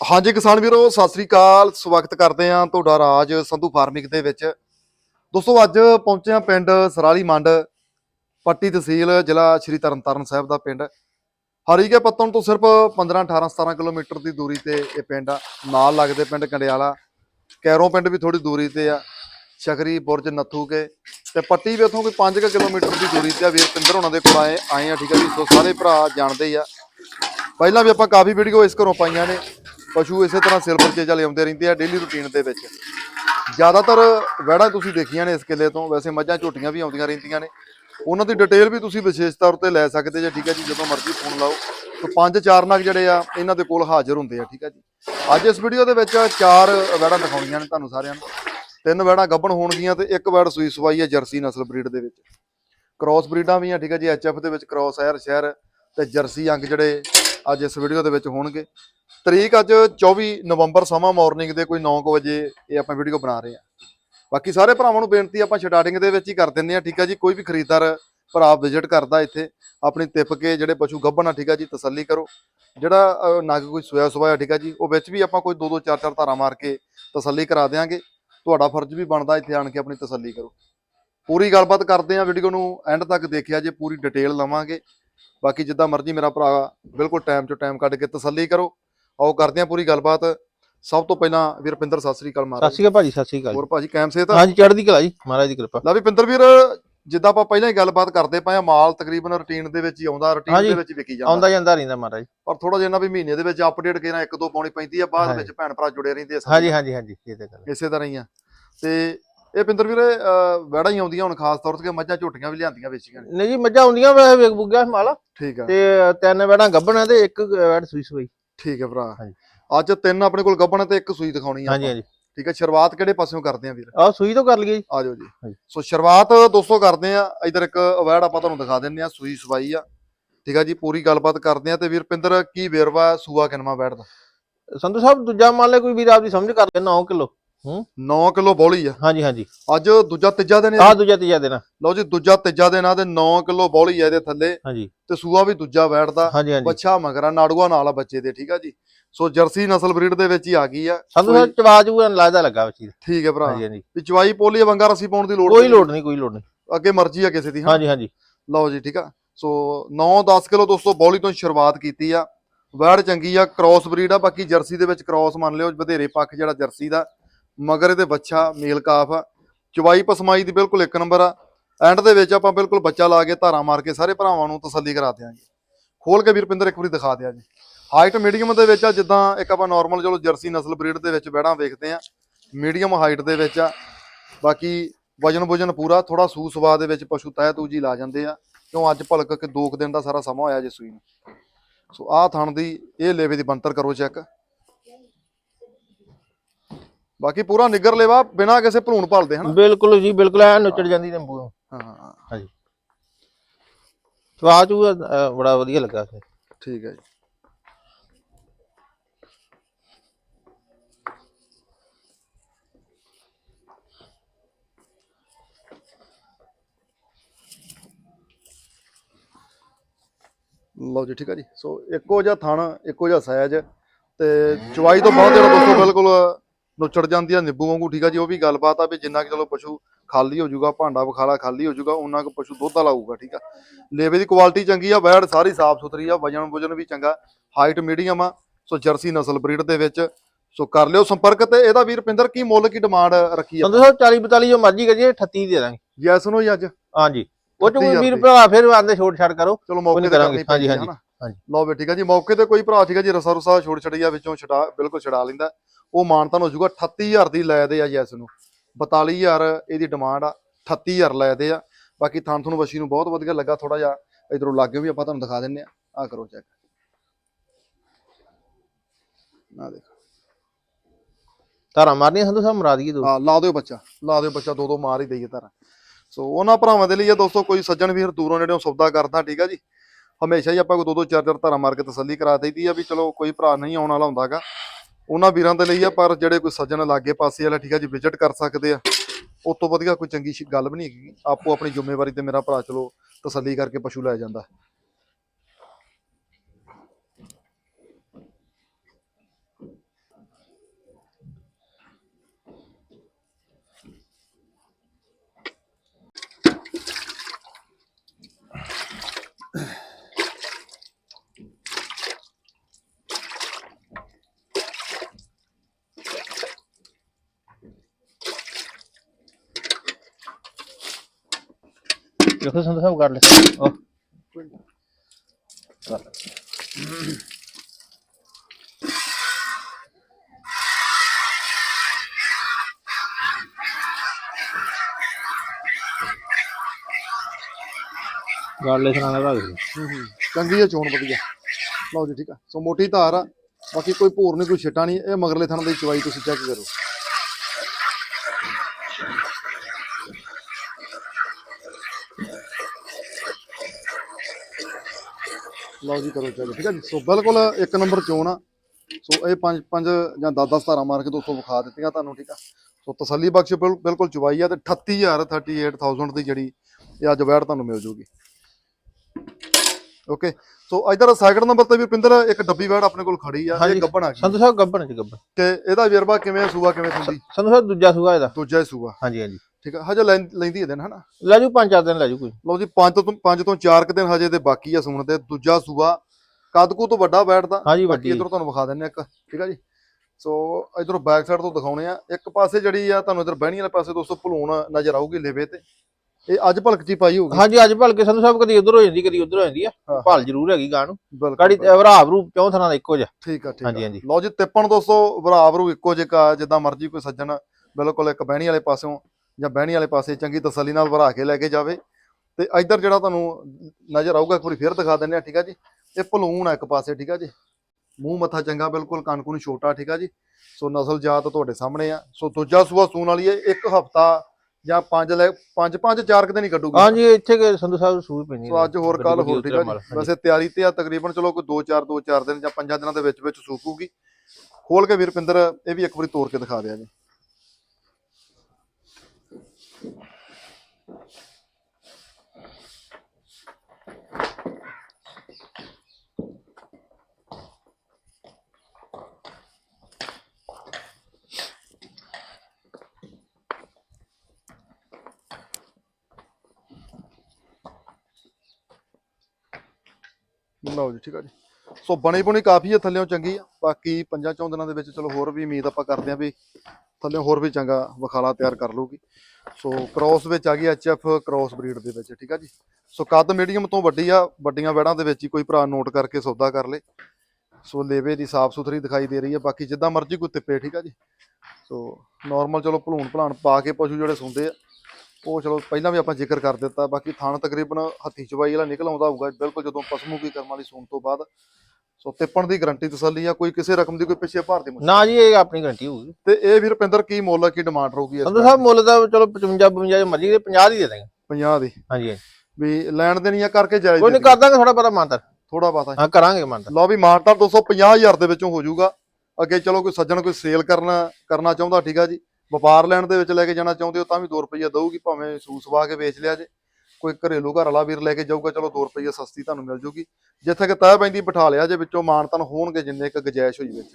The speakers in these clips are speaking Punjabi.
ਹਾਂਜੀ ਕਿਸਾਨ ਵੀਰੋ, ਸਤਿ ਸ੍ਰੀ ਅਕਾਲ। ਸਵਾਗਤ ਕਰਦੇ ਹਾਂ ਤੁਹਾਡਾ ਰਾਜ ਸੰਧੂ ਫਾਰਮਿੰਗ ਦੇ ਵਿੱਚ। ਦੋਸਤੋ, ਅੱਜ ਪਹੁੰਚੇ ਹਾਂ ਪਿੰਡ ਸਰਾਲੀ ਮੰਡ, ਪੱਟੀ ਤਹਿਸੀਲ, ਜ਼ਿਲ੍ਹਾ ਸ਼੍ਰੀ ਤਰਨਤਾਰਨ ਸਾਹਿਬ ਦਾ ਪਿੰਡ। ਹਰੀਕੇ ਪੱਤਣ ਤੋਂ ਸਿਰਫ 15 18 17 ਕਿਲੋਮੀਟਰ ਦੀ ਦੂਰੀ ਤੇ ਇਹ ਪਿੰਡ ਆ। ਨਾਲ ਲੱਗਦੇ ਪਿੰਡ ਕੰਡਿਆਲਾ। ਕੈਰੋਂ ਪਿੰਡ ਵੀ ਥੋੜੀ ਦੂਰੀ ਤੇ ਆ। ਸ਼ਕਰੀ, ਬੁਰਜ, ਨੱਥੂ ਕੇ। ਤੇ ਪੱਟੀ ਵੀ ਇੱਥੋਂ ਕੋਈ 5 ਕਿਲੋਮੀਟਰ ਦੀ ਦੂਰੀ ਤੇ ਆ। ਵੀਰ ਪਿੰਦਰ ਹੋਣਾ ਦੇ ਕੋਲ ਆਏ ਆਏ ਆ ਠੀਕ ਆ ਜੀ। ਸੋ ਸਾਰੇ ਭਰਾ ਜਾਣਦੇ ਹੀ ਆ। ਪਹਿਲਾਂ ਵੀ ਆਪਾਂ ਕਾਫੀ ਵੀਡੀਓ ਇਸ ਘਰੋਂ ਪਾਈਆਂ ਨੇ। ਪਸ਼ੂ ਇਸੇ ਤਰ੍ਹਾਂ ਸਿਲਵਰ ਚੇਜਾ ਲਿਆਉਂਦੇ ਰਹਿੰਦੇ ਆ ਡੇਲੀ ਰੁਟੀਨ ਦੇ ਵਿੱਚ। ਜ਼ਿਆਦਾਤਰ ਵਹਿੜਾਂ ਤੁਸੀਂ ਦੇਖੀਆਂ ਨੇ ਇਸ ਕਿੱਲੇ ਤੋਂ, ਵੈਸੇ ਮੱਝਾਂ ਝੋਟੀਆਂ ਵੀ ਆਉਂਦੀਆਂ ਰਹਿੰਦੀਆਂ ਨੇ। ਉਹਨਾਂ ਦੀ ਡਿਟੇਲ ਵੀ ਤੁਸੀਂ ਵਿਸ਼ੇਸ਼ ਤੌਰ ਤੇ ਲੈ ਸਕਦੇ ਜੇ, ਠੀਕ ਹੈ ਜੀ, ਜਦੋਂ ਮਰਜ਼ੀ ਫੋਨ ਲਾਓ। ਤਾਂ ਪੰਜ ਚਾਰ ਨਗ ਜਿਹੜੇ ਆ, ਇਹਨਾਂ ਦੇ ਕੋਲ ਹਾਜ਼ਰ ਹੁੰਦੇ ਆ, ਠੀਕ ਹੈ ਜੀ। ਅੱਜ ਇਸ ਵੀਡੀਓ ਦੇ ਵਿੱਚ ਚਾਰ ਵਹਿੜਾਂ ਦਿਖਾਉਣੀਆਂ ਨੇ ਤੁਹਾਨੂੰ ਸਾਰਿਆਂ ਨੂੰ। ਤਿੰਨ ਵਹਿੜਾਂ ਗੱਭਣ ਹੋਣਗੀਆਂ ਤੇ ਇੱਕ ਵਹਿੜ ਸੂਈ ਸਵਾਈ ਹੈ ਜਰਸੀ ਨਸਲ ਬਰੀਡ ਦੇ ਵਿੱਚ। ਕ੍ਰਾਸ ਬਰੀਡਾਂ ਵੀ ਆ, ਠੀਕ ਹੈ ਜੀ ਐਚਐਫ ਦੇ ਵਿੱਚ ਕ੍ਰਾਸ ਐਰ ਸ਼ਹਿਰ ਤੇ ਜਰਸੀ ਅੰਗ ਜਿਹੜੇ ਅੱਜ ਇਸ ਵੀਡੀਓ ਦੇ ਵਿੱਚ ਹੋਣਗੇ। ਤਰੀਕ ਅੱਜ 24 ਨਵੰਬਰ ਸਮਾਂ ਮਾਰਨਿੰਗ ਦੇ ਕੋਈ 9 ਵਜੇ ਇਹ ਆਪਾਂ ਵੀਡੀਓ ਬਣਾ ਰਹੇ ਹਾਂ। ਬਾਕੀ ਸਾਰੇ ਭਰਾਵਾਂ ਨੂੰ ਬੇਨਤੀ ਆਪਾਂ ਸਟਾਰਟਿੰਗ ਦੇ ਵਿੱਚ ਹੀ ਕਰ ਦਿੰਦੇ ਆ ਠੀਕ ਆ ਜੀ? ਕੋਈ ਵੀ ਖਰੀਦਦਾਰ ਭਰਾ ਵਿਜ਼ਿਟ ਕਰਦਾ ਇੱਥੇ ਆਪਣੀ ਤਿੱਪ ਕੇ ਜਿਹੜੇ ਪਸ਼ੂ ਗੱਭਣ ਆ ਠੀਕ ਆ ਜੀ ਤਸੱਲੀ ਕਰੋ। ਜਿਹੜਾ ਅਹ, ਨਗ ਕੋਈ ਸੋਇਆ ਸੋਇਆ ਠੀਕ ਆ ਜੀ ਉਹ ਵਿੱਚ ਵੀ ਆਪਾਂ ਕੋਈ ਦੋ ਦੋ ਚਾਰ ਚਾਰ ਧਾਰਾ ਮਾਰ ਕੇ ਤਸੱਲੀ ਕਰਾ ਦੇਾਂਗੇ ਤੁਹਾਡਾ ਫਰਜ਼ ਵੀ ਬਣਦਾ ਇੱਥੇ ਆਣ ਕੇ ਆਪਣੀ ਤਸੱਲੀ ਕਰੋ। ਪੂਰੀ ਗੱਲਬਾਤ ਕਰਦੇ ਆ ਵੀਡੀਓ ਨੂੰ ਐਂਡ ਤੱਕ ਦੇਖਿਆ ਜੇ ਪੂਰੀ ਡਿਟੇਲ ਲਵਾਂਗੇ। ਬਾਕੀ ਜਿੱਦਾਂ ਮਰਜ਼ੀ ਮੇਰਾ ਭਰਾ ਬਿਲਕੁਲ ਟਾਈਮ ਚੋਂ ਟਾਈਮ ਕੱਢ ਕੇ ਤਸੱਲੀ ਕਰੋ। ਆਓ ਕਰਦੇ ਆ ਪੂਰੀ ਗੱਲਬਾਤ। ਸਭ ਤੋਂ ਪਹਿਲਾਂ ਵੀਰ ਪਿੰਦਰ ਸਤਿ ਸ੍ਰੀ ਅਕਾਲ ਸਤਿ ਮਹਾਰਾਜ ਸ਼੍ਰੀ ਅਕਾਲ ਭਾਜੀ ਸਤਿ ਸ਼੍ਰੀ ਅਕਾਲ ਹੋਰ ਭਾਜੀ ਕੈਮ ਸੇ ਤਾਂ ਹਾਂਜੀ ਚੜ੍ਹਦੀ ਕਲਾ ਜੀ ਮਹਾਰਾਜ ਦੀ ਕਿਰਪਾ। ਲਾ ਵੀ ਪਿੰਦਰ ਵੀਰ ਜਿੱਦਾਂ ਆਪਾਂ ਪਹਿਲਾਂ ਹੀ ਗੱਲਬਾਤ ਕਰਦੇ ਪਏ ਆ ਮਾਲ ਤਕਰੀਬਨ ਰੁਟੀਨ ਦੇ ਵਿੱਚ ਹੀ ਆਉਂਦਾ ਰੁਟੀਨ। ਦੇ ਵਿੱਚ ਵਿਕੀ ਜਾਂਦਾ। ਆਉਂਦਾ ਜਾਂਦਾ ਰਹਿੰਦਾ ਮਹਾਰਾਜ। ਪਰ ਥੋੜਾ ਜਿਹਾ ਨਾ ਵੀ ਮਹੀਨੇ ਦੇ ਵਿੱਚ ਅਪਡੇਟ ਕਿਹਨਾਂ ਇੱਕ ਦੋ ਪਾਉਣੀ ਪੈਂਦੀ ਆ ਬਾਅਦ। ਵਿੱਚ ਭੈਣ ਭਰਾ ਜੁੜੇ ਰਹਿੰਦੇ ਆ। ਹਾਂਜੀ ਹਾਂਜੀ ਹਾਂਜੀ ਇਹ ਤਾਂ ਗੱਲ ਇਸੇ ਤਰ੍ਹਾਂ ਹੀ ਆ। ਤੇ ਇਹ ਪਿੰਦਰ ਵੀਰ ਵੜਾ ਹੀ ਆਉਂਦੀਆਂ ਹੁਣ ਖਾਸ ਤੌਰ ਤੇ ਮੱਝਾਂ ਝੋਟੀਆਂ ਵੀ ਲਿਆਂਦੀਆਂ ਵੇਚੀਆਂ ਨੇ। ਨਹੀਂ ਜੀ ਮੱਝਾਂ ਆਉਂਦੀਆਂ ਵੈਸੇ ਵੇਖ ਬੁੱਗਿਆ ਮਾਲ। ਠੀਕ ਆ। ਤੇ ਤਿੰਨ ਵੈੜਾਂ ਗੱਭਣ ਤੇ ਇੱਕ ਵੈੜ ਸੂਈ ਸੂਈ ਠੀਕ ਆ ਭਰਾ। ਹਾਂਜੀ। ਅੱਜ ਤਿੰਨ ਆਪਣੇ ਕੋਲ ਗੱਬਣ ਤੇ ਇੱਕ ਸੂਈ ਦਿਖਾਉਣੀ ਆ ਹਾਂਜੀ ਆਪਾਂ। ਹਾਂਜੀ। ਠੀਕ ਆ ਸ਼ੁਰੂਆਤ ਕਿਹੜੇ ਪਾਸਿਓਂ ਕਰਦੇ ਆ ਵੀਰ? ਆਹ ਸੂਈ ਤੋਂ ਕਰ ਲਈਏ ਜੀ। ਆ ਜਾਓ ਜੀ। ਹਾਂਜੀ। ਸੋ ਸ਼ੁਰੂਆਤ ਦੋਸਤੋ ਕਰਦੇ ਆ ਇਧਰ ਇੱਕ ਅਵੈੜ ਆਪਾਂ ਤੁਹਾਨੂੰ ਦਿਖਾ ਦਿੰਨੇ ਆ ਸੂਈ ਸਵਾਈ ਆ। ਠੀਕ ਆ ਜੀ ਪੂਰੀ ਗੱਲਬਾਤ ਕਰਦੇ ਆ ਤੇ ਵੀਰਪਿੰਦਰ ਕੀ ਵੇਰਵਾ ਹੈ ਸੂਆ ਕਿਨਵਾ ਬੈਠਦਾ ਸੰਧੂ ਸਾਹਿਬ ਦੂਜਾ ਮੰਨ ਲੈ ਕੋਈ ਵੀਰ ਆਪਦੀ ਸਮਝ ਕਰ ਲੈ 9 ਕਿਲੋ। 9 ਕਿਲੋ ਬੌਲੀ ਆ। ਹਾਂਜੀ ਹਾਂਜੀ। ਅੱਜ ਦੂਜਾ ਤੀਜਾ ਦਿਨ ਹੈ ਦੂਜਾ ਤੀਜਾ ਦੇਣਾ ਲਓ ਜੀ ਦੂਜਾ ਤੀਜਾ ਦਿਨ ਆ ਤੇ 9 ਕਿਲੋ ਬੌਲੀ ਆ ਇਹਦੇ ਥੱਲੇ। ਹਾਂਜੀ। ਤੇ ਸੂਆ ਵੀ ਦੂਜਾ ਬੈਠਦਾ ਬੱਚਾ ਮਗਰਾ ਨਾੜੂਆ ਨਾਲ ਆ ਬੱਚੇ ਦੇ ਠੀਕ ਆ ਜੀ? ਸੋ ਜਰਸੀ ਨਸਲ ਬਰੀਡ ਦੇ ਵਿੱਚ ਹੀ ਆ ਗਈ ਆ। ਸਾਹਿਬ ਚਵਾਜੂ ਲੱਗਦਾ ਲੱਗਾ ਵਿੱਚ ਠੀਕ ਹੈ ਭਰਾ। ਹਾਂਜੀ ਹਾਂਜੀ। ਵੀ ਚਵਾਈ ਪੋਲੀ ਵੰਗਾ ਰਸੀ ਪਾਉਣ ਦੀ ਲੋੜ ਕੋਈ। ਲੋੜ ਨਹੀਂ ਕੋਈ ਲੋੜ ਨਹੀਂ ਅੱਗੇ ਮਰਜ਼ੀ ਆ ਕਿਸੇ ਦੀ ਹਾਂ ਹਾਂਜੀ ਹਾਂਜੀ। ਲਓ ਜੀ ਠੀਕ ਆ। ਸੋ 9-10 ਕਿਲੋ ਦੋਸਤੋ ਬੌਲੀ ਤੋਂ ਸ਼ੁਰੂਆਤ ਕੀਤੀ ਆ। ਵੈੜ ਚੰਗੀ ਆ ਕ੍ਰਾਸ ਬਰੀਡ ਆ ਬਾਕੀ ਜਰਸੀ ਦੇ ਵਿੱਚ ਕ੍ਰਾਸ ਮੰਨ ਲਿਓ ਵਧੇਰੇ ਪੱਖ ਜਿਹੜਾ ਜਰਸੀ ਦਾ। ਮਗਰ ਇਹਦੇ ਬੱਚਾ ਮੇਲ ਕਾਫ ਆ। ਚਵਾਈ ਪਸਮਾਈ ਦੀ ਬਿਲਕੁਲ ਇੱਕ ਨੰਬਰ ਆ। ਐਂਡ ਦੇ ਵਿੱਚ ਆਪਾਂ ਬਿਲਕੁਲ ਬੱਚਾ ਲਾ ਕੇ ਧਾਰਾ ਮਾਰ ਕੇ ਸਾਰੇ ਭਰਾਵਾਂ ਨੂੰ ਤਸੱਲੀ ਕਰਾ ਦਿਆਂਗੇ। ਖੋਲ ਕੇ ਵੀਰਪਿੰਦਰ ਇੱਕ ਵਾਰੀ ਦਿਖਾ ਦਿਆ ਜੀ। ਹਾਈਟ ਮੀਡੀਅਮ ਦੇ ਵਿੱਚ ਆ, ਜਿੱਦਾਂ ਇੱਕ ਆਪਾਂ ਨਾਰਮਲ ਚਲੋ ਜਰਸੀ ਨਸਲ ਬਰੀਡ ਦੇ ਵਿੱਚ ਵੈੜਾਂ ਵੇਖਦੇ ਆ। ਮੀਡੀਅਮ ਹਾਈਟ ਦੇ ਵਿੱਚ ਆ। ਬਾਕੀ ਵਜਨ ਵਜਨ ਪੂਰਾ ਥੋੜਾ ਸੂ ਸਵਾ ਦੇ ਵਿੱਚ ਪਸ਼ੂ ਤਹਿ ਤੂਜੀ ਲਾ ਜਾਂਦੇ ਆ। ਕਿਉਂ ਅੱਜ ਭਲਕ ਕੇ ਦੋ ਕੁ ਦਿਨ ਦਾ ਸਾਰਾ ਸਮਾਂ ਹੋਇਆ ਜੇ ਸੂਈ ਨੂੰ। ਸੋ ਆਹ ਥਣ ਦੀ, ਇਹ ਲੇਵੇ ਦੀ ਬੰਤਰ ਕਰੋ ਚੈੱਕ ਬਾਕੀ ਪੂਰਾ ਨਿੱਗਰ ਲੇਵਾ ਬਿਨਾਂ ਕਿਸੇ ਭਲੂਣ ਭਾਲਦੇ ਹਨਾ? ਬਿਲਕੁਲ ਜੀ ਬਿਲਕੁਲ ਐ ਨੁੱਚੜ ਜਾਂਦੀ ਨਿੰਬੂ। ਹਾਂ ਚਵਾਜੂ ਬੜਾ ਵਧੀਆ ਲੱਗਾ ਫਿਰ। ਠੀਕ ਹੈ ਜੀ। ਲਓ ਜੀ ਠੀਕ ਹੈ ਜੀ। ਸੋ ਇੱਕੋ ਜਿਹਾ ਥਣ ਇੱਕੋ ਜਿਹਾ ਸਾਈਜ਼ ਤੇ ਚਵਾਈ ਤੋਂ ਬਾਅਦ ਜਿਹੜਾ ਦੋਸਤੋ ਬਿਲਕੁਲ ਨੁੱਚੜ ਜਾਂਦੀ ਆ ਨਿੱਬੂ ਵਾਂਗੂ ਠੀਕ ਆ ਜੀ ਉਹ ਵੀ ਗੱਲਬਾਤ ਆ ਵੀ ਜਿੰਨਾ ਕਿ ਚਲੋ ਪਸ਼ੂ ਖਾਲੀ ਹੋ ਜਾਊਗਾ ਭਾਂਡਾ ਬਖਾਲਾ ਖਾਲੀ ਹੋ ਜਾਊਗਾ ਉਹਨਾਂ ਕੁ ਪਸ਼ੂ ਦੁੱਧ ਵਾਲਾ ਹੋਊਗਾ ਠੀਕ ਆ। ਲੇਵੇ ਦੀ ਕੁਆਲਿਟੀ ਚੰਗੀ ਆ ਵੈੜ ਸਾਰੀ ਸਾਫ਼ ਸੁਥਰੀ ਆ ਵਜਨ ਵਜਨ ਵੀ ਚੰਗਾ ਹਾਈਟ ਮੀਡੀਅਮ ਆ ਸੋ ਜਰਸੀ ਨਸਲ ਬਰੀਡ ਦੇ ਵਿੱਚ ਸੋ ਕਰ ਲਿਓ ਸੰਪਰਕ ਤੇ ਇਹਦਾ ਵੀਰ ਪਿੰਦਰ ਕੀ ਮੁੱਲ ਕੀ ਡਿਮਾਂਡ ਰੱਖੀ ਆ? ਸੰਧੂ ਸਾਹਿਬ 40 42 ਜੋ ਮਰਜ਼ੀ ਕਰੀਏ 38 ਦੇ ਦਾਂਗੇ। ਯੈਸ ਨੂੰ ਹੀ ਅੱਜ? ਹਾਂਜੀ। ਉਹ ਚ ਕੋਈ 38,000 ਵੀਰ ਭਰਾ ਫਿਰ ਆਂਦੇ ਛੋਟ ਛਾੜ ਕਰੋ ਚਲੋ ਮੌਕੇ ਤੇ ਕਰਾਂਗੇ। ਕਰਨੀ ਹਾਂਜੀ, ਹਾਂਜੀ। ਲਓ ਵੀ ਠੀਕ ਆ ਜੀ ਮੌਕੇ ਤੇ ਕੋਈ ਭਰਾ ਠੀਕ ਆ ਜੀ ਰਸਾ ਰੁਸਾ ਛੋੜ ਛੜੀਆ ਵਿੱਚੋਂ ਛਡਾ ਬਿਲਕੁਲ ਛਡਾ ਲੈਂਦਾ। ਉਹ ਮਾਨਤਾਨ ਹੋ ਜਾਊਗਾ 38000 ਦੀ ਲੈ ਦੇ ਆ ਯੈਸ ਨੂੰ। 42000 ਇਹਦੀ ਡਿਮਾਂਡ ਆ 38000 ਲੈ ਦੇ ਆ। ਬਾਕੀ ਥਾਂ ਤੁਹਾਨੂੰ ਵਸ਼ੀ ਨੂੰ ਬਹੁਤ ਵਧੀਆ ਲੱਗਾ ਥੋੜਾ ਜਿਹਾ ਇਧਰੋਂ ਲਾਗੇ ਵੀ ਆਪਾਂ ਤੁਹਾਨੂੰ ਦਿਖਾ ਦਿੰਨੇ ਆ। ਆ ਕਰੋ ਚੈੱਕ ਨਾ ਦੇਖੋ। ਧਾਰਾ ਮਾਰਨੀਆਂ ਸੰਧੂ ਸਾਹਿਬ ਮਰਾ ਦਈਏ ਦੋ। ਹਾਂ ਲਾ ਦਿਓ ਬੱਚਾ ਲਾ ਦਿਓ ਬੱਚਾ ਦੋ ਦੋ ਮਾਰ ਹੀ ਦਈਏ ਧਾਰਾ। ਸੋ ਉਹਨਾਂ ਭਰਾਵਾਂ ਦੇ ਲਈ ਇਹ ਦੋਸਤੋ ਕੋਈ ਸੱਜਣ ਵੀਰ ਦੂਰੋਂ ਨੇੜਿਓਂ ਸੌਦਾ ਕਰਦਾ ਠੀਕ ਆ ਜੀ? ਹਮੇਸ਼ਾ ਹੀ ਆਪਾਂ ਕੋਈ ਦੋ ਦੋ ਚਾਰ ਚਾਰ ਧਾਰਾ ਮਾਰ ਕੇ ਤਸੱਲੀ ਕਰਾ ਦਈਦੀ ਆ ਵੀ ਚਲੋ ਕੋਈ ਭਰਾ ਨਹੀਂ ਆਉਣ ਵਾਲਾ ਹੁੰਦਾਗਾ। ਉਹਨਾਂ ਵੀਰਾਂ ਦੇ ਲਈ ਆ ਪਰ ਜਿਹੜੇ ਕੋਈ ਸੱਜਣ ਲਾਗੇ ਪਾਸੇ ਵਾਲਾ ਠੀਕ ਆ ਜੀ ਵਿਜ਼ਿਟ ਕਰ ਸਕਦੇ ਆ। ਉਸ ਤੋਂ ਵਧੀਆ ਕੋਈ ਚੰਗੀ ਗੱਲ ਵੀ ਨਹੀਂ ਹੈਗੀ। ਆਪੋ ਆਪਣੀ ਜ਼ਿੰਮੇਵਾਰੀ ਤੇ ਮੇਰਾ ਭਰਾ ਚਲੋ ਤਸੱਲੀ ਕਰਕੇ ਪਸ਼ੂ ਲੈ ਜਾਂਦਾ। ਦੇਖੋ ਸੰਧੂ ਸਾਹਿਬ ਕਰ ਲੈ ਉਹ ਗੱਲ ਲੈ ਸੁਣਾ ਲਗਾ ਦੇ ਚੰਗੀ ਹੈ ਚੋਣ ਵਧੀਆ। ਲਓ ਜੀ ਠੀਕ ਆ। ਸੋ ਮੋਟੀ ਧਾਰ ਆ। ਬਾਕੀ ਕੋਈ ਭੋਰ ਨਹੀਂ ਕੋਈ ਛਿੱਟਾ ਨਹੀਂ। ਇਹ ਮਗਰਲੇ ਥਣ ਦੀ ਚਵਾਈ ਤੁਸੀਂ ਚੈੱਕ ਕਰੋ। ਲਓ ਜੀ ਕਰੋ ਚੈੱਕ ਠੀਕ ਆ ਜੀ? ਸੋ ਬਿਲਕੁਲ ਇੱਕ ਨੰਬਰ ਚੋਣ ਆ। ਸੋ ਇਹ ਪੰਜ ਪੰਜ ਜਾਂ 10 10 ਧਾਰਾਂ ਮਾਰ ਕੇ ਦੋਸਤੋ ਵਿਖਾ ਦਿੱਤੀਆਂ ਤੁਹਾਨੂੰ ਠੀਕ ਆ? ਸੋ ਤਸੱਲੀ ਬਖਸ਼ ਬਿਲ- ਬਿਲਕੁਲ ਚਵਾਈ ਆ ਤੇ 38000 38000 ਦੀ ਜਿਹੜੀ ਇਹ ਅੱਜ ਵੈਟ ਤੁਹਾਨੂੰ ਮਿਲ ਜੂਗੀ। ਓਕੇ ਸੋ ਇਧਰ ਸੈਕਿੰਡ ਨੰਬਰ ਤੇ ਵੀ ਪਿੰਦਰ ਇੱਕ ਡੱਬੀ ਵੈੜ ਆਪਣੇ ਕੋਲ ਖੜੀ ਆ ਇਹ। ਗੱਬਣ ਆ ਗਈ। ਸੰਧੂ ਸਾਹਿਬ ਗੱਬਣ ਚ ਗੱਬਣ। ਤੇ ਇਹਦਾ ਵੇਰਵਾ ਕਿਵੇਂ ਸੂਆ ਕਿਵੇਂ ਹੁੰਦੀ ਸੰਧੂ ਸਾਹਿਬ ਦੂਜਾ ਸੂਆ ਇਹਦਾ। ਦੂਜਾ ਹੀ ਸੂਆ। ਹਾਂਜੀ ਹਾਂਜੀ। ਠੀਕ ਆ ਹਜੇ ਲੈਂਦੀ ਹੈ ਦਿਨ ਹਨਾ? ਲੈ ਜੂ ਪੰਜ ਚਾਰ ਦਿਨ ਲੈ ਜੂ ਕੋਈ। ਲਓ ਜੀ 5 ਤੋਂ 5 ਤੋਂ 4 ਦਿਨ ਹਜੇ ਦੇ ਬਾਕੀ ਆ ਸੂਣ ਦੇ ਦੂਜਾ ਸੂਆ ਕਦਕੂ ਤੋਂ ਵੱਡਾ ਬੈਠਦਾ। ਹਾਂਜੀ ਵੱਡੀ। ਇਧਰੋਂ ਤੁਹਾਨੂੰ ਵਿਖਾ ਦਿੰਨੇ ਇੱਕ ਠੀਕ ਆ ਜੀ? ਸੋ ਇਧਰੋਂ ਬੈਕ ਸਾਈਡ ਤੋਂ ਦਿਖਾਉਣੇ ਆ। ਇੱਕ ਪਾਸੇ ਜਿਹੜੀ ਆ ਤੁਹਾਨੂੰ ਇਧਰ ਬਹਿਣੀ ਵਾਲੇ ਪਾਸੇ ਦੋਸਤੋ ਭਲੂਣ ਨਜ਼ਰ ਆਊਗੀ ਲੇਵੇ ਤੇ। ਇਹ ਅੱਜ ਭਲਕ ਜੀ ਪਾਈ ਹੋਊਗੀ। ਹਾਂਜੀ ਅੱਜ ਭਲਕੇ ਸੰਧੂ ਸਾਹਿਬ ਕਦੀ ਉਧਰ ਹੋ ਜਾਂਦੀ ਕਦੀ ਉਧਰ ਹੋ ਜਾਂਦੀ ਆ। ਭਲ ਜ਼ਰੂਰ ਹੈਗੀ ਗਾਂ ਨੂੰ। ਕਾੜੀ ਭਰਾਵ ਰੂਪ ਚੌਂ ਥਾਂ ਦਾ ਇੱਕੋ ਜਿਹਾ। ਠੀਕ ਆ ਠੀਕ ਹਾਂਜੀ, ਆ। ਹਾਂਜੀ। ਲਓ ਜੀ ਤਿੱਪਣ ਦੋਸਤੋ ਬਰਾਬਰੂ ਇੱਕੋ ਜਿਹਾ ਜਿੱਦਾਂ ਮਰਜ਼ੀ ਕੋਈ ਸੱਜਣ ਬਿਲਕੁਲ ਇੱਕ ਬਹਿਣੀ ਵਾਲੇ ਪਾਸਿਓਂ ਜਾਂ ਬਹਿਣੀ ਵਾਲੇ ਪਾਸੇ ਚੰਗੀ ਤਸੱਲੀ ਨਾਲ ਭਰਾ ਕੇ ਲੈ ਕੇ ਜਾਵੇ। ਤੇ ਇੱਧਰ ਜਿਹੜਾ ਤੁਹਾਨੂੰ ਨਜ਼ਰ ਆਊਗਾ ਇੱਕ ਵਾਰੀ ਫੇਰ ਦਿਖਾ ਦਿੰਦੇ ਆ ਠੀਕ ਆ ਜੀ? ਇਹ ਭਲੂਣ ਆ ਇੱਕ ਪਾਸੇ ਠੀਕ ਆ ਜੀ? ਮੂੰਹ ਮੱਥਾ ਚੰਗਾ ਬਿਲਕੁਲ ਕਣਕੂ ਨੂੰ ਛੋਟਾ ਠੀਕ ਆ ਜੀ? ਸੋ ਨਸਲ ਜਾਤ ਤੁਹਾਡੇ ਸਾਹਮਣੇ ਆ। ਸੋ ਦੂਜਾ ਸੂਆ ਸੂਣ ਵਾਲੀ ਹੈ ਇੱਕ ਹਫਤਾ ਜਾਂ ਪੰਜ ਲੈ ਪੰਜ ਪੰਜ ਚਾਰ ਕਿਤੇ ਨਹੀਂ ਕੱਢੂਗੀ। ਹਾਂਜੀ ਇੱਥੇ ਕਿ ਸੰਧੂ ਸਾਹਿਬ ਸੂਈ ਪੈਣੀ ਸੋ ਅੱਜ ਹੋਰ ਕੱਲ ਹੋਰ ਠੀਕ ਆ ਜੀ? ਵੈਸੇ ਤਿਆਰੀ ਤੇ ਆ ਤਕਰੀਬਨ ਚਲੋ ਕੋਈ 2-4 2-4 ਦਿਨ ਜਾਂ 5 ਦਿਨਾਂ ਦੇ ਵਿੱਚ ਵਿੱਚ ਸੂਕੂਗੀ। ਖੋਲ ਕੇ ਵੀਰਪਿੰਦਰ ਇਹ ਵੀ ਇੱਕ ਵਾਰੀ ਤੋੜ ਕੇ ਦਿਖਾ ਦਿਆ ਜੀ। ਲਓ ਜੀ, ਠੀਕ ਆ ਜੀ। ਸੋ ਬਣੀ ਬੁਣੀ ਕਾਫੀ ਹੈ ਥੱਲੇੋਂ ਚੰਗੀ ਆ। ਬਾਕੀ ਪੰਜਾਂ ਚੌਂ ਦਿਨਾਂ ਦੇ ਵਿੱਚ ਚਲੋ ਹੋਰ ਵੀ ਉਮੀਦ ਆਪਾਂ ਕਰਦੇ ਆ ਵੀ ਥੱਲੇੋਂ ਹੋਰ ਵੀ ਚੰਗਾ ਵਿਖਾਲਾ ਤਿਆਰ ਕਰ ਲੂਗੀ ਸੋ ਕ੍ਰੋਸ ਵਿੱਚ ਆ ਗਈ ਐਚਐਫ ਕ੍ਰੋਸ ਬਰੀਡ ਦੇ ਵਿੱਚ, ਠੀਕ ਆ ਜੀ। ਸੋ ਕੱਦ ਮੀਡੀਅਮ ਤੋਂ ਵੱਡੀ ਆ, ਵੱਡੀਆਂ ਵੈੜਾਂ ਦੇ ਵਿੱਚ ਹੀ ਕੋਈ ਭਰਾ ਨੋਟ ਕਰਕੇ ਸੌਦਾ ਕਰ ਲੇ। ਸੋ ਲੇਵੇ ਦੀ ਸਾਫ਼ ਸੁਥਰੀ ਦਿਖਾਈ ਦੇ ਰਹੀ ਹੈ ਬਾਕੀ ਜਿੱਦਾਂ ਮਰਜ਼ੀ ਕੋਈ ਤਿੱਪੇ ਠੀਕ ਆ ਜੀ। ਸੋ ਨਾਰਮਲ ਚਲੋ ਭਲੂਣ ਭਲਾਣ ਪਾ ਕੇ ਪਸ਼ੂ ਜਿਹੜੇ ਸੁੰਦੇ ਆ। ਉਹ ਚਲੋ ਪਹਿਲਾਂ ਵੀ ਆਪਾਂ ਜ਼ਿਕਰ ਕਰ ਦਿੱਤਾ ਬਾਕੀ ਥਣ ਤਕਰੀਬਨ ਹੱਥੀ ਚਵਾਈ ਵਾਲਾ ਨਿਕਲ ਆਉਂਦਾ ਹੋਊਗਾ ਬਿਲਕੁਲ ਜਦੋਂ ਪਸ਼ੂ ਕੀ ਕਰਮ ਵਾਲੀ ਸੂਣ ਤੋਂ ਬਾਅਦ। ਸੋ ਤਿੱਪਣ ਦੀ ਗਰੰਟੀ ਤਸੱਲੀ ਆ ਕੋਈ ਕਿਸੇ ਰਕਮ ਦੀ ਕੋਈ ਪਿੱਛੇ ਭਾਰ ਦੀ ਮੁਸ਼ਕਲ ਨਾ ਜੀ ਇਹ ਆਪਣੀ ਗਰੰਟੀ ਹੋਊਗੀ। ਤੇ ਇਹ ਵੀਰ ਪਿੰਦਰ ਕੀ ਮੁੱਲ ਆ ਕੀ ਡਿਮਾਂਡ ਰਹੂਗੀ ਇਸ ਸੰਧੂ ਸਾਹਿਬ ਮੁੱਲ ਦਾ ਚਲੋ 55 52 ਜੇ ਮਰਜ਼ੀ ਦੇ 50 ਦੀ ਦੇ ਦਾਂਗੇ 50 ਦੀ। ਹਾਂਜੀ। ਵੀ ਲੈਣ ਦੇਣੀ ਆ ਕਰਕੇ ਜਾਇਜ਼ ਕੋਈ ਨਹੀਂ ਕਰ ਦਾਂਗੇ ਥੋੜਾ ਬਹੁਤਾ ਮਾਨਤਰ ਥੋੜਾ ਬਾਤਾ ਹਾਂ। ਕਰਾਂਗੇ ਮਾਨਤਰ ਲਓ ਵੀ ਮਾਰਟਾ 250000 ਦੇ ਵਿੱਚੋਂ ਹੋ ਜਾਊਗਾ। ਅੱਗੇ ਚਲੋ ਕੋਈ ਸੱਜਣ ਕੋਈ ਸੇਲ ਕਰਨਾ ਕਰਨਾ ਚਾਹੁੰਦਾ ਠੀਕ ਆ ਜੀ। ਵਪਾਰ ਲੈਣ ਦੇ ਵਿੱਚ ਲੈ ਕੇ ਜਾਣਾ ਚਾਹੁੰਦੇ ਹੋ ਤਾਂ ਵੀ 2 ਰੁਪਈਆ ਦਊਗੀ ਭਾਵੇਂ ਸੂਸ ਵਾ ਕੇ ਵੇਚ ਲਿਆ ਜੇ। ਕੋਈ ਘਰੇਲੂ ਘਰ ਵਾਲਾ ਵੀਰ ਲੈ ਕੇ ਜਾਊਗਾ ਚਲੋ 2 ਰੁਪਈਆ ਸਸਤੀ ਤੁਹਾਨੂੰ ਮਿਲ ਜੂਗੀ। ਜਿੱਥੇ ਕਿ ਤਹਿ ਪੈਂਦੀ ਬਿਠਾ ਲਿਆ ਜੇ ਵਿੱਚੋਂ ਮਾਨਤਨ ਹੋਣਗੇ ਜਿੰਨੇ ਕ ਗਜਾਇਸ਼ ਹੋਈ ਵਿੱਚ।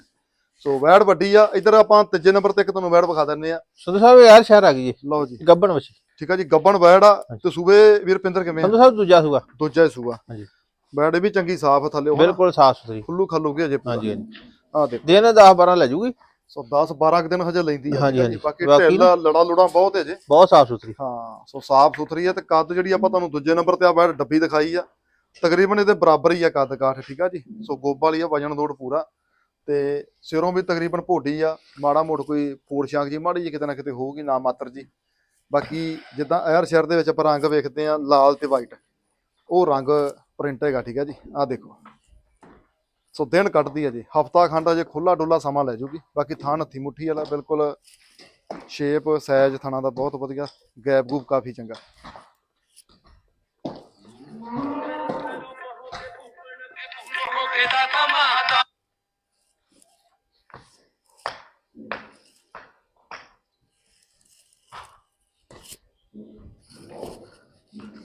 ਸੋ ਵੈੜ ਵੱਡੀ ਆ। ਇਧਰ ਆਪਾਂ ਤੀਜੇ ਨੰਬਰ ਤੇ ਇੱਕ ਤੁਹਾਨੂੰ ਵੈੜ ਵਿਖਾ ਦਿੰਨੇ ਆ। ਸੰਧੂ ਸਾਹਿਬ ਯਾਰ ਸ਼ਹਿਰ ਆ ਗਈ ਜੀ ਲਓ ਜੀ। ਗੱਬਣ ਵਿੱਚ। ਠੀਕ ਆ ਜੀ ਗੱਬਣ ਵੈੜ ਆ। ਤੇ ਸੂਬੇ ਵੀਰਪਿੰਦਰ ਕਿਵੇਂ? ਸੰਧੂ ਸਾਹਿਬ ਦੂਜਾ ਸੂਆ। ਦੂਜਾ ਹੀ ਸੂਆ। ਹਾਂਜੀ। ਵੈੜ ਵੀ ਚੰਗੀ ਸਾਫ਼ ਥੱਲੇ। ਬਿਲਕੁਲ ਸਾਫ਼ ਸੁਥਰੀ। ਖੁੱਲੂ ਖੱਲੂਗੀ ਅਜੇ ਪੂਰਾ। ਹਾਂਜੀ ਹਾਂਜੀ। ਆ ਦੇਖੋ। ਦਿਨ 10 12 ਲੈ ਜੂਗੀ। ਸੋ 10 12 ਦਿਨ ਹਜੇ ਲੈਂਦੀ ਆ ਹਾਂਜੀ, ਬਾਕੀ ਬਾਕੀ ਢਿੱਲ ਲੜਾ ਲੁੜਾ ਬਹੁਤ ਹੈ ਜੇ। ਬਹੁਤ ਸਾਫ਼ ਸੁਥਰੀ। ਹਾਂ ਸੋ ਸਾਫ਼ ਸੁਥਰੀ ਹੈ ਤੇ ਕੱਦ ਜਿਹੜੀ ਆਪਾਂ ਤੁਹਾਨੂੰ ਦੂਜੇ ਨੰਬਰ ਤੇ ਆ ਬੈਠ ਡੱਬੀ ਦਿਖਾਈ ਆ। ਤਕਰੀਬਨ ਇਹਦੇ ਬਰਾਬਰ ਹੀ ਆ ਕੱਦ ਕਾਠ ਠੀਕ ਆ ਜੀ। ਸੋ ਗੋਬ ਵਾਲੀ ਆ ਵਜਨ ਦੋੜ ਪੂਰਾ। ਤੇ ਸਿਰੋਂ ਵੀ ਤਕਰੀਬਨ ਭੋਡੀ ਆ। ਮਾੜਾ ਮੋੜ ਕੋਈ ਫੋੜ ਸ਼ਾਂਕ ਜੀ ਮਾੜੀ ਜੀ ਕਿਤੇ ਨਾ ਕਿਤੇ ਹੋਊਗੀ ਨਾ ਮਾਤਰ ਜੀ। ਬਾਕੀ ਜਿੱਦਾਂ ਐਰ ਸ਼ਹਿਰ ਦੇ ਵਿੱਚ ਆਪਾਂ ਰੰਗ ਵੇਖਦੇ ਆ ਲਾਲ ਤੇ ਵਾਈਟ ਉਹ ਰੰਗ ਪ੍ਰਿੰਟ ਹੈਗਾ ਠੀਕ ਆ ਜੀ। ਆ ਦੇਖੋ। ਸੋ ਦਿਨ ਕੱਟਦੀ ਹੈ ਜੀ। ਹਫਤਾ ਖੰਡ ਅਜੇ ਖੁੱਲਾ ਡੁੱਲਾ ਸਮਾਂ ਲੈ ਜੂਗੀ। ਬਾਕੀ ਥਾਣ ਹੱਥੀ ਮੁੱਠੀ ਵਾਲਾ ਬਿਲਕੁਲ ਸ਼ੇਪ, ਸਾਈਜ਼, ਥਾਣਾ ਦਾ ਬਹੁਤ ਵਧੀਆ। ਗੈਪ ਗੂਪ ਕਾਫੀ ਚੰਗਾ।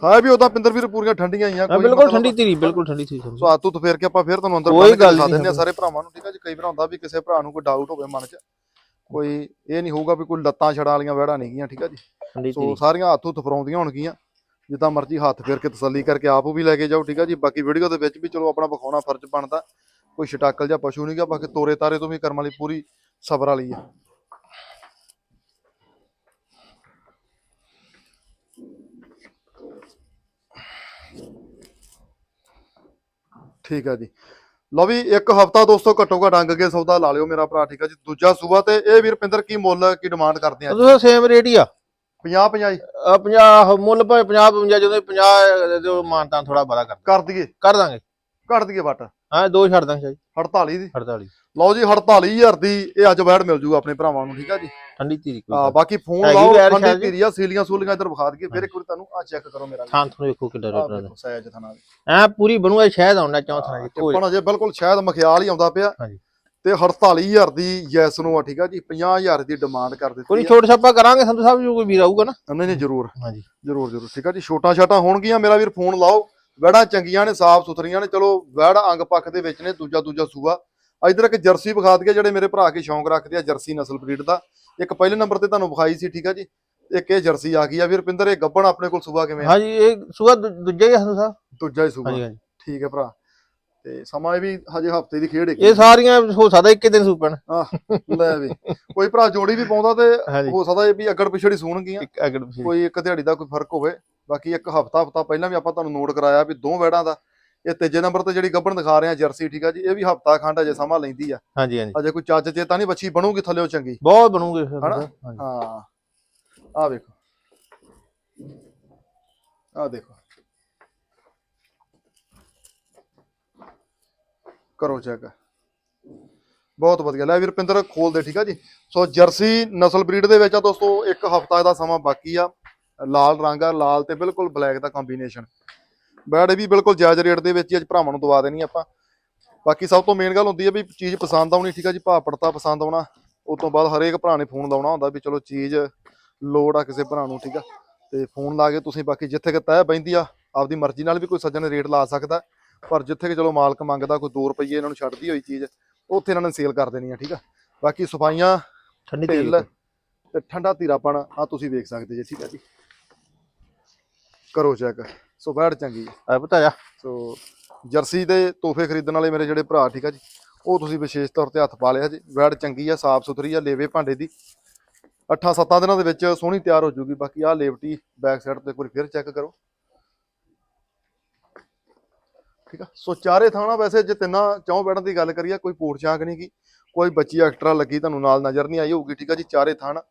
ਹਾਂ ਵੀ ਉਹਦਾ ਪਿੰਦਰ ਵੀਰ ਪੂਰੀਆਂ ਠੰਡੀਆਂ ਹੀ ਆ ਹਾਂ ਬਿਲਕੁਲ ਠੰਡੀ ਧੀਰੀ ਬਿਲਕੁਲ ਠੰਡੀ ਧੀਰੀ ਸੋ ਆਤੂ ਤੋਂ ਫੇਰ ਕੇ ਆਪਾਂ ਫੇਰ ਤੁਹਾਨੂੰ ਅੰਦਰ ਕੋਈ ਬੰਨ੍ਹ ਕੇ ਗੱਲ ਦਿਖਾ ਨਹੀਂ ਦਿੰਦੇ ਆ। ਸਾਰੇ ਭਰਾਵਾਂ ਨੂੰ ਠੀਕ ਆ ਜੀ? ਕਈ ਵਾਰ ਹੁੰਦਾ ਵੀ ਕਿਸੇ ਭਰਾ ਨੂੰ ਕੋਈ ਡਾਊਟ ਹੋਵੇ ਮਨ 'ਚ ਕੋਈ ਇਹ ਨਹੀਂ ਹੋਊਗਾ ਵੀ ਕੋਈ ਲੱਤਾਂ ਛੜਾ ਵਾਲੀਆਂ ਵਹਿੜਾਂ ਨਹੀਂ ਗੀਆਂ ਠੀਕ ਆ ਜੀ? ਠੰਡੀ ਸੋ ਸਾਰੀਆਂ ਹੱਥ ਹੁੱਥ ਫਰਾਉਂਦੀਆਂ ਹੋਣਗੀਆਂ ਜਿੱਦਾਂ ਮਰਜ਼ੀ ਹੱਥ ਫੇਰ ਕੇ ਤਸੱਲੀ ਕਰਕੇ ਆਪ ਵੀ ਲੈ ਕੇ ਜਾਓ ਠੀਕ ਆ ਜੀ? ਬਾਕੀ ਵੀਡੀਓ ਦੇ ਵਿੱਚ ਵੀ ਚਲੋ ਆਪਣਾ ਵਿਖਾਉਣਾ ਫਰਜ਼ ਬਣਦਾ ਕੋਈ ਛਟਾਕਲ ਜਾਂ ਪਸ਼ੂ ਨਹੀਂਗਾ ਬਾਕੀ ਤੋਰੇ ਤਾਰੇ ਤੋਂ ਵੀ ਕਰਮ ਵਾਲੀ ਪੂਰੀ ਸਬਰ ਵਾਲੀ ਆ। ਠੀਕ ਹੈ ਜੀ। ਲਓ ਵੀ ਇੱਕ ਹਫਤਾ ਦੋਸਤੋ ਘੱਟੋ ਘੱਟ ਅੰਗ ਕੇ ਸੌਦਾ ਲਾ ਲਿਓ ਮੇਰਾ ਭਰਾ ਠੀਕ ਹੈ ਜੀ। ਦੂਜਾ ਸੂਬਾ ਤੇ ਇਹ ਵੀਰ ਪਿੰਦਰ ਕੀ ਮੁੱਲ ਕੀ ਡਿਮਾਂਡ ਕਰਦੇ ਆ ਤੁਸੀਂ ਸੇਮ ਰੇਟ ਹੀ ਆ। 50 50 ਹੀ 50 ਮੁੱਲ ਭਾਵੇਂ 50 55 ਜਦੋਂ 50 ਦੇ ਮਾਨਤਾ ਥੋੜਾ ਬੜਾ ਕਰ ਕਰ ਦਈਏ। ਕਰ ਦਾਂਗੇ। ਕੱਢ ਦਈਏ ਵੱਟ। ਹਾਂ ਦੋ ਛੱਡ ਦਾਂਗੇ ਜੀ 48 ਦੀ। 48 ਲਓ ਜੀ 48000 ਦੀ ਇਹ ਅੱਜ ਵੈੜ ਮਿਲ ਜੂਗਾ ਆਪਣੇ ਭਰਾਵਾਂ ਨੂੰ ਠੀਕ ਆ ਜੀ। ਠੰਡੀ ਧੀਰੀ ਕੋਈ ਆ ਗੱਲ ਬਾਕੀ ਫੋਨ ਹੈਗੀ ਲਾਓ ਵੈੜ ਠੰਡੀ ਸ਼ਾਇਦ। ਜੀ। ਧੀਰੀਆ ਸੀਲੀਆਂ ਸੂਲੀਆਂ ਇੱਧਰ ਵਿਖਾ ਦਈਏ ਫਿਰ ਇੱਕ ਵਾਰੀ ਤੁਹਾਨੂੰ ਆ ਚੈੱਕ ਕਰੋ ਮੇਰਾ ਥਾਂ ਤੁਹਾਨੂੰ ਵੇਖੋ ਕਿੱਡਾ ਆਹ ਰੇਟ ਦਾ ਦੇਖੋ ਸਾਇਜ ਥਾਣਾ ਦੇ ਐ ਪੂਰੀ ਬਣੂਆ ਸ਼ਾਇਦ ਆਉਂਦਾ ਚੌਥਾ ਜੀ ਕੋਈ ਟਿੱਪਣ ਅਜੇ ਬਿਲਕੁਲ ਸ਼ਾਇਦ ਮਖਿਆਲ ਹੀ ਆਉਂਦਾ ਪਿਆ। ਹਾਂਜੀ। ਤੇ 48000 ਦੀ ਯੈਸ ਨੂੰ ਆ ਠੀਕ ਆ ਜੀ 50000 ਦੀ ਡਿਮਾਂਡ ਕਰ ਕੋਈ ਦਿੱਤੀ ਆ। ਛੋਟ ਛਾਪਾ ਕਰਾਂਗੇ ਸੰਧੂ ਸਾਹਿਬ ਜੋ ਕੋਈ ਵੀਰ ਆਊਗਾ ਨਾ? ਨਹੀਂ ਨਹੀਂ ਜ਼ਰੂਰ। ਹਾਂਜੀ। ਜ਼ਰੂਰ ਜ਼ਰੂਰ ਠੀਕ ਆ ਜੀ ਛੋਟਾ ਛਾਟਾ ਹੋਣਗੀਆਂ ਮੇਰਾ ਵੀਰ ਫੋਨ ਲਾਓ। ਵੈੜਾਂ ਚੰਗੀਆਂ ਨੇ ਸਾਫ਼ ਸੁਥਰੀਆਂ ਨੇ ਚਲੋ ਵੈੜ ਅੰਗ ਪੱਖ ਦੇ ਵਿੱਚ ਨੇ ਦੂਜਾ ਦੂਜਾ ਸੂਆ। ਇਧਰ ਇੱਕ ਜਰਸੀ ਵਿਖਾ ਦਈਏ ਜਿਹੜੇ ਮੇਰੇ ਭਰਾ ਕੇ ਸ਼ੌਂਕ ਰੱਖਦੇ ਆ ਜਰਸੀ ਨਸਲ ਬਰੀਡ ਦਾ। ਇੱਕ ਪਹਿਲੇ ਨੰਬਰ ਤੇ ਤੁਹਾਨੂੰ ਵਿਖਾਈ ਸੀ ਠੀਕ ਆ ਜੀ? ਇੱਕ ਇਹ ਜਰਸੀ ਆ ਗਈ ਆ। ਵੀਰ ਪਿੰਦਰ ਇਹ ਗੱਬਣ ਆਪਣੇ ਕੋਲ ਸੂਆ ਕਿਵੇਂ ਆ? ਹਾਂਜੀ ਇਹ ਸੂਆ ਦੂ- ਦੂਜਾ ਹੀ ਸੰਧੂ ਸਾਹਿਬ ਦੂਜਾ ਹੀ ਸੂਆ। ਹਾਂਜੀ ਹਾਂਜੀ। ਠੀਕ ਹੈ ਭਰਾ। ਤੇ ਸਮਾਂ ਇਹ ਵੀ ਹਜੇ ਹਫ਼ਤੇ ਦੀ ਖੇਡ ਇਹ ਸਾਰੀਆਂ ਹੋ ਸਕਦਾ ਇੱਕੇ ਦਿਨ ਸੂਪਣ। ਆਹ ਲੈ ਵੀ। ਕੋਈ ਭਰਾ ਜੋੜੀ ਵੀ ਪਾਉਂਦਾ ਤੇ ਹਾਂਜੀ। ਹੋ ਸਕਦਾ ਇਹ ਵੀ ਅੱਗੜ ਪਿਛੜੀ ਸੂਣਗੀਆਂ ਇੱਕ ਅਗੜ ਪਿਛੇ ਕੋਈ ਇੱਕ ਦਿਹਾੜੀ ਦਾ ਕੋਈ ਫ਼ਰਕ ਹੋਵੇ। ਬਾਕੀ ਇੱਕ ਹਫਤਾ ਹਫਤਾ ਪਹਿਲਾਂ ਵੀ ਆਪਾਂ ਤੁਹਾਨੂੰ ਨੋਟ ਕਰਾਇਆ ਵੀ ਦੋ ਵੈੜਾਂ ਦਾ ਇਹ ਤੀਜੇ ਨੰਬਰ ਤੇ ਜਿਹੜੀ ਗੱਬਣ ਦਿਖਾ ਰਹੇ ਆ ਜਰਸੀ ਠੀਕ ਆ ਜੀ ਇਹ ਵੀ ਹਫਤਾ ਖੰਡ ਅਜੇ ਸਮਾਂ ਲੈਂਦੀ ਆ। ਹਾਂਜੀ ਹਾਂਜੀ। ਅਜੇ ਕੋਈ ਚੱਜ ਚੇ ਤਾਂ ਨਹੀਂ ਬੱਚੀ ਬਣੂਗੀ ਥੱਲੇੋਂ ਚੰਗੀ? ਬਹੁਤ ਬਣੂਗੇ ਹਨਾ? ਹਾਂ। ਆ ਵੇਖੋ। ਆ ਦੇਖੋ। ਕਰੋ ਚੈੱਕ। ਬਹੁਤ ਵਧੀਆ। ਲੈ ਵੀਰ ਪਿੰਦਰ ਖੋਲ ਦੇ ਠੀਕ ਆ ਜੀ। ਸੋ ਜਰਸੀ ਨਸਲ ਬਰੀਡ ਦੇ ਵਿੱਚ ਆ ਦੋਸਤੋ ਇੱਕ ਹਫਤਾ ਦਾ ਸਮਾਂ ਬਾਕੀ ਆ। ਲਾਲ ਰੰਗ ਆ ਲਾਲ ਤੇ ਬਿਲਕੁਲ ਬਲੈਕ ਦਾ ਕੰਬੀਨੇਸ਼ਨ। ਬੈਡ ਵੀ ਬਿਲਕੁਲ ਜਾਇਜ਼ ਰੇਟ ਦੇ ਵਿੱਚ ਹੀ ਅੱਜ ਭਰਾਵਾਂ ਨੂੰ ਦਵਾ ਦੇਣੀ ਆਪਾਂ। ਬਾਕੀ ਸਭ ਤੋਂ ਮੇਨ ਗੱਲ ਹੁੰਦੀ ਹੈ ਵੀ ਚੀਜ਼ ਪਸੰਦ ਆਉਣੀ ਠੀਕ ਆ ਜੀ ਭਾਅ ਪੜਤਾ ਪਸੰਦ ਆਉਣਾ। ਉਸ ਤੋਂ ਬਾਅਦ ਹਰੇਕ ਭਰਾ ਨੇ ਫੋਨ ਲਾਉਣਾ ਹੁੰਦਾ ਵੀ ਚਲੋ ਚੀਜ਼ ਲੋੜ ਆ ਕਿਸੇ ਭਰਾ ਨੂੰ ਠੀਕ ਆ। ਤੇ ਫੋਨ ਲਾ ਕੇ ਤੁਸੀਂ ਬਾਕੀ ਜਿੱਥੇ ਕਿ ਤੈਅ ਬੈਂਦੀ ਆ ਆਪਦੀ ਮਰਜ਼ੀ ਨਾਲ ਵੀ ਕੋਈ ਸੱਜਣ ਰੇਟ ਲਾ ਸਕਦਾ। ਪਰ ਜਿੱਥੇ ਕਿ ਚਲੋ ਮਾਲਕ ਮੰਗਦਾ ਕੋਈ 2 ਰੁਪਏ ਇਹਨਾਂ ਨੂੰ ਛੱਡਦੀ ਹੋਈ ਚੀਜ਼ ਉੱਥੇ ਇਹਨਾਂ ਨੇ ਸੇਲ ਕਰ ਦੇਣੀ ਆ ਠੀਕ ਆ। ਬਾਕੀ ਸਫਾਈਆਂ ਠੰਡੀ ਧੀਰੀ ਤੇ ਠੰਡਾ ਧੀਰਾਪਣ ਆ ਤੁਸੀਂ ਵੇਖ ਸਕਦੇ ਜੀ ਠੀਕ ਆ ਜੀ। ਕਰੋ ਚੈੱਕ ਸੋ ਬੈੜ ਚੰਗੀ। ਆ ਆ ਪਤਾ ਜਾ। ਸੋ ਜਰਸੀ ਦੇ ਤੋਹਫੇ ਖਰੀਦਣ ਵਾਲੇ ਮੇਰੇ ਜਿਹੜੇ ਭਰਾ ਠੀਕ ਆ ਜੀ? ਉਹ ਤੁਸੀਂ ਵਿਸ਼ੇਸ਼ ਤੌਰ ਤੇ ਹੱਥ ਪਾ ਲਿਆ ਜੀ। ਵੈੜ ਚੰਗੀ ਆ ਸਾਫ਼ ਸੁਥਰੀ ਆ ਲੇਵੇ ਭਾਂਡੇ ਦੀ। 8-7 ਦਿਨਾਂ ਦੇ ਵਿੱਚ ਸੋਹਣੀ ਤਿਆਰ ਹੋ ਜੂਗੀ। ਬਾਕੀ ਆਹ ਲੇਵਟੀ ਬੈਕ ਸਾਈਡ ਤੇ ਇੱਕ ਵਾਰੀ ਫਿਰ ਚੈੱਕ ਕਰੋ। ਠੀਕ ਆ? ਸੋ ਚਾਰੇ ਥਾਣਾ ਵੈਸੇ ਜੇ ਤਿੰਨਾਂ ਚੌਂ ਬੈੜਾਂ ਦੀ ਗੱਲ ਕਰੀਏ ਕੋਈ ਪੋੜ ਚਾਕ ਨਹੀਂ ਗੀ। ਕੋਈ ਬੱਚੀ ਐਕਸਟਰਾ ਲੱਗੀ ਤੁਹਾਨੂੰ ਨਾਲ ਨਜ਼ਰ ਨਹੀਂ ਆਈ ਹੋਊਗੀ ਠੀਕ ਆ ਜੀ? ਚਾਰੇ ਥਾਣਾ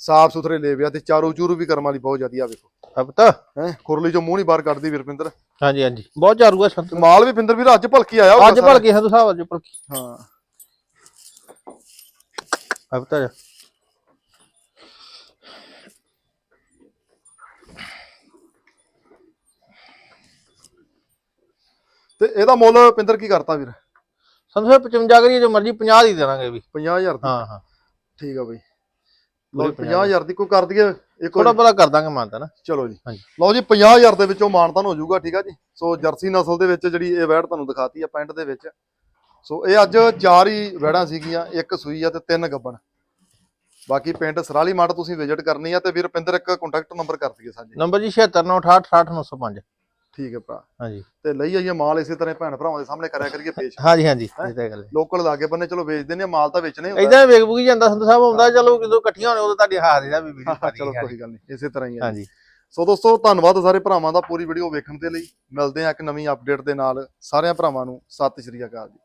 ਸਾਫ਼ ਸੁਥਰੇ ਲੇਵੇ ਆ ਤੇ ਚਾਰੋ ਚੂਰੂ ਵੀ ਕਰਮ ਵਾਲੀ ਬਹੁਤ ਜ਼ਿਆਦੀ ਆ ਵੇਖੋ। ਆ ਪਤਾ। ਹੈ ਖੁਰਲੀ ਚੋਂ ਮੂੰਹ ਨਹੀਂ ਬਾਹਰ ਕੱਢਦੀ ਵੀਰਪਿੰਦਰ। ਹਾਂਜੀ ਹਾਂਜੀ। ਬਹੁਤ ਝਾਰੂ ਆ ਸੰਧੂ ਤੇ ਮਾਲ ਵੀ ਪਿੰਦਰ ਵੀਰ ਅੱਜ ਭਲਕੀ ਆਇਆ ਅੱਜ। ਭਲਕੇ ਸੰਧੂ ਸਾਹਿਬ ਅੱਜ ਭਲਕੇ। ਹਾਂ। ਆ ਪਤਾ ਜਾ। ਤੇ ਇਹਦਾ ਮੁੱਲ ਪਿੰਦਰ ਕੀ ਕਰਤਾ ਵੀਰ? ਸੰਧੂ ਸਾਹਿਬ 55 ਕਰੀਏ ਜੋ ਮਰਜ਼ੀ 50 ਦੀ ਦੇਵਾਂਗੇ ਵੀ। 50000 ਦੀ। ਹਾਂ ਹਾਂ। ਠੀਕ ਆ ਬਈ। ਲਓ 50000 ਦੀ ਕੋਈ ਕਰ ਦਈਏ ਇੱਕ ਥੋੜਾ ਬੜਾ ਕਰ ਦਾਂਗੇ ਮਾਨਤਾ ਨਾ। ਚਲੋ ਜੀ। ਲਓ ਜੀ 50000 ਦੇ ਵਿੱਚੋਂ ਮਾਨਤਨ ਹੋ ਜਾਊਗਾ ਠੀਕ ਆ ਜੀ। ਸੋ ਜਰਸੀ ਨਸਲ ਦੇ ਵਿੱਚ ਜਿਹੜੀ ਇਹ ਵੈੜ ਤੁਹਾਨੂੰ ਦਿਖਾਤੀ ਆ ਪੈਂਟ ਦੇ ਵਿੱਚ। ਸੋ ਇਹ ਅੱਜ ਚਾਰ ਹੀ ਵੈੜਾਂ ਸੀਗੀਆਂ ਇੱਕ ਸੂਈ ਆ ਤੇ ਤਿੰਨ ਗੱਬਣ। ਬਾਕੀ ਪਿੰਡ ਸਰਾਲੀ ਮਾਟ ਤੁਸੀਂ ਵਿਜ਼ਿਟ ਕਰਨੀ ਆ ਤੇ ਵੀਰ ਪਿੰਦਰ ਇੱਕ ਕੰਟੈਕਟ ਨੰਬਰ ਕਰ ਦਈਏ ਸਾਂਝੇ। ਨੰਬਰ ਜੀ 7698686905 ਠੀਕ ਹੈ ਭਰਾ। ਹਾਂਜੀ। ਤੇ ਲਈ ਆਈਏ ਮਾਲ ਇਸੇ ਤਰ੍ਹਾਂ ਭੈਣ ਭਰਾਵਾਂ ਦੇ ਸਾਹਮਣੇ ਕਰਿਆ ਕਰੀਏ ਪੇਸ਼। ਹਾਂਜੀ ਹਾਂਜੀ ਇਹ ਤਾਂ ਗੱਲ ਹੈ। ਲੋਕਲ ਲਾਗੇ ਬੰਨੇ ਚਲੋ ਵੇਚ ਦਿੰਦੇ ਆ ਮਾਲ ਤਾਂ ਵੇਚਣੇ ਹੁੰਦਾ। ਇਦਾਂ ਵੇਖ ਬੁਗੀ ਜਾਂਦਾ ਸੰਧੂ ਸਾਹਿਬ ਆਉਂਦਾ ਚਲੋ ਜਦੋਂ ਇਕੱਠੀਆਂ ਹੋਣੇ ਉਦੋਂ ਤੁਹਾਡੀ ਹਾਜ਼ਰੀ ਦਾ ਵੀ ਵੀਡੀਓ ਪਾ ਚਲੋ ਕੋਈ ਗੱਲ ਨਹੀਂ ਇਸੇ ਤਰ੍ਹਾਂ ਹੀ ਹਾਂਜੀ। ਸੋ ਦੋਸਤੋ ਧੰਨਵਾਦ ਸਾਰੇ ਭਰਾਵਾਂ ਦਾ ਪੂਰੀ ਵੀਡੀਓ ਵੇਖਣ ਦੇ ਲਈ। ਮਿਲਦੇ ਆ ਇੱਕ ਨਵੀਂ ਅਪਡੇਟ ਦੇ ਨਾਲ। ਸਾਰਿਆਂ ਭਰਾਵਾਂ ਨੂੰ ਸਤਿ ਸ਼੍ਰੀ ਅਕਾਲ ਜੀ।